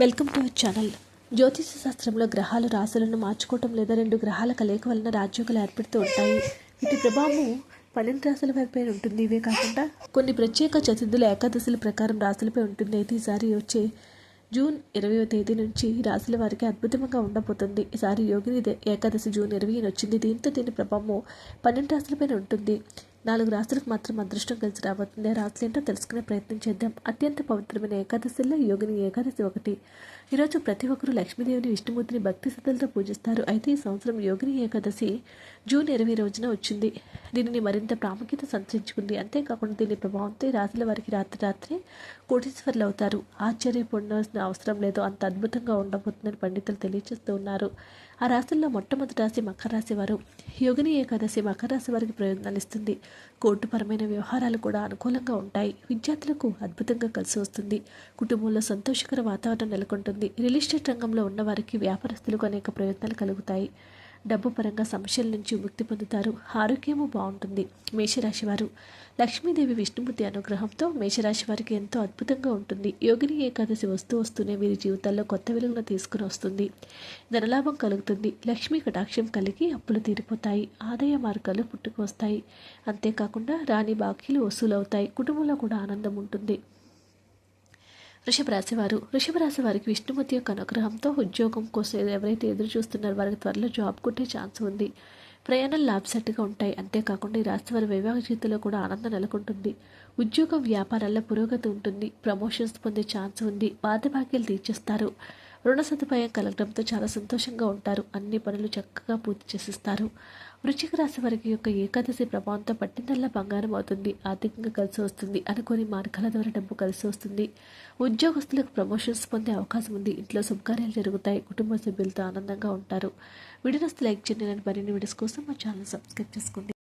Welcome to our channel. జ్యోతిష శాస్త్రంలో గ్రహాలు రాశులను మార్చుకోవటం లేదా రెండు గ్రహాల కలయిక వలన రాజ్యోగాలు ఏర్పడుతూ ఉంటాయి. వీటి ప్రభావం పన్నెండు రాశుల వారిపై ఉంటుంది. ఇవే కాకుండా కొన్ని ప్రత్యేక చతుర్థుల ఏకాదశుల ప్రకారం రాశులపై ఉంటుంది. అయితే ఈసారి వచ్చే జూన్ ఇరవై తేదీ నుంచి రాశుల వారికి అద్భుతంగా ఉండబోతుంది. ఈసారి యోగిని ఏకాదశి జూన్ ఇరవై వచ్చింది. దీంతో దీని ప్రభావం పన్నెండు రాశులపైన ఉంటుంది. నాలుగు రాత్రులకు మాత్రం అదృష్టం కలిసి రాబోతుంది. ఆ ఏంటో తెలుసుకునే ప్రయత్నం చేద్దాం. అత్యంత పవిత్రమైన ఏకాదశిలో యోగిని ఏకాదశి ఒకటి. ఈరోజు ప్రతి ఒక్కరూ లక్ష్మీదేవిని విష్ణుమూర్తిని భక్తి శ్రద్ధలతో పూజిస్తారు. అయితే ఈ సంవత్సరం యోగిని ఏకాదశి జూన్ ఇరవై రోజున వచ్చింది. దీనిని మరింత ప్రాముఖ్యత సంతరించుకుంది. అంతేకాకుండా దీని ప్రభావంతో రాశుల వారికి రాత్రి రాత్రి కోటీశ్వర్లు అవుతారు. ఆశ్చర్యపడాల్సిన అవసరం లేదు. అంత అద్భుతంగా ఉండబోతుందని పండితులు తెలియజేస్తూ ఉన్నారు. ఆ రాశుల్లో మొట్టమొదటి రాశి మకర రాశి వారు. యోగిని ఏకాదశి మకర రాశి వారికి ప్రయోజనాలు ఇస్తుంది. కోర్టుపరమైన వ్యవహారాలు కూడా అనుకూలంగా ఉంటాయి. విద్యార్థులకు అద్భుతంగా కలిసి వస్తుంది. కుటుంబంలో సంతోషకర వాతావరణం నెలకొంటుంది. రియల్ ఎస్టేట్ రంగంలో ఉన్న వారికి వ్యాపారస్తులకు అనేక ప్రయత్నాలు కలుగుతాయి. డబ్బు పరంగా సమస్యల నుంచి ముక్తి పొందుతారు. ఆరోగ్యము బాగుంటుంది. మేషరాశి వారు. లక్ష్మీదేవి విష్ణుమూర్తి అనుగ్రహంతో మేషరాశి వారికి ఎంతో అద్భుతంగా ఉంటుంది. యోగిని ఏకాదశి వస్తూ వస్తూనే వీరి జీవితాల్లో కొత్త విలువను తీసుకుని వస్తుంది. ధనలాభం కలుగుతుంది. లక్ష్మీ కటాక్షం కలిగి అప్పులు తీరిపోతాయి. ఆదాయ మార్గాలు పుట్టుకు వస్తాయి అంతేకాకుండా రాణి బాకీలు వసూలవుతాయి. కుటుంబంలో కూడా ఆనందం ఉంటుంది. వృషభ రాశి వారు వృషభ రాశి వారికి విష్ణుమూర్తి యొక్క అనుగ్రహంతో ఉద్యోగం కోసం ఎవరైతే ఎదురు చూస్తున్నారో వారికి త్వరలో జాబ్ కొట్టే ఛాన్స్ ఉంది. ప్రయాణాలు లాభసట్టుగా ఉంటాయి. అంతేకాకుండా ఈ రాశి వారి వైవాహిక జీవితంలో కూడా ఆనందం నెలకొంటుంది. ఉద్యోగం వ్యాపారాల్లో పురోగతి ఉంటుంది. ప్రమోషన్స్ పొందే ఛాన్స్ ఉంది. పాత బాకీలు తీర్చేస్తారు. రుణ సదుపాయం కలగడంతో చాలా సంతోషంగా ఉంటారు. అన్ని పనులు చక్కగా పూర్తి చేసిస్తారు. వృశ్చిక రాశి వారికి యొక్క ఏకాదశి ప్రభావంతో పట్టిందల్లా బంగారం అవుతుంది ఆర్థికంగా కలిసి వస్తుంది అనుకోని మార్గాల ద్వారా డబ్బు కలిసి వస్తుంది. ఉద్యోగస్తులకు ప్రమోషన్స్ పొందే అవకాశం ఉంది. ఇంట్లో శుభకార్యాలు జరుగుతాయి. కుటుంబ సభ్యులతో ఆనందంగా ఉంటారు. వీడియోస్ లైక్ చేయండి. మరిన్ని వీడియోస్ కోసం మా ఛానల్ సబ్స్క్రైబ్ చేసుకోండి.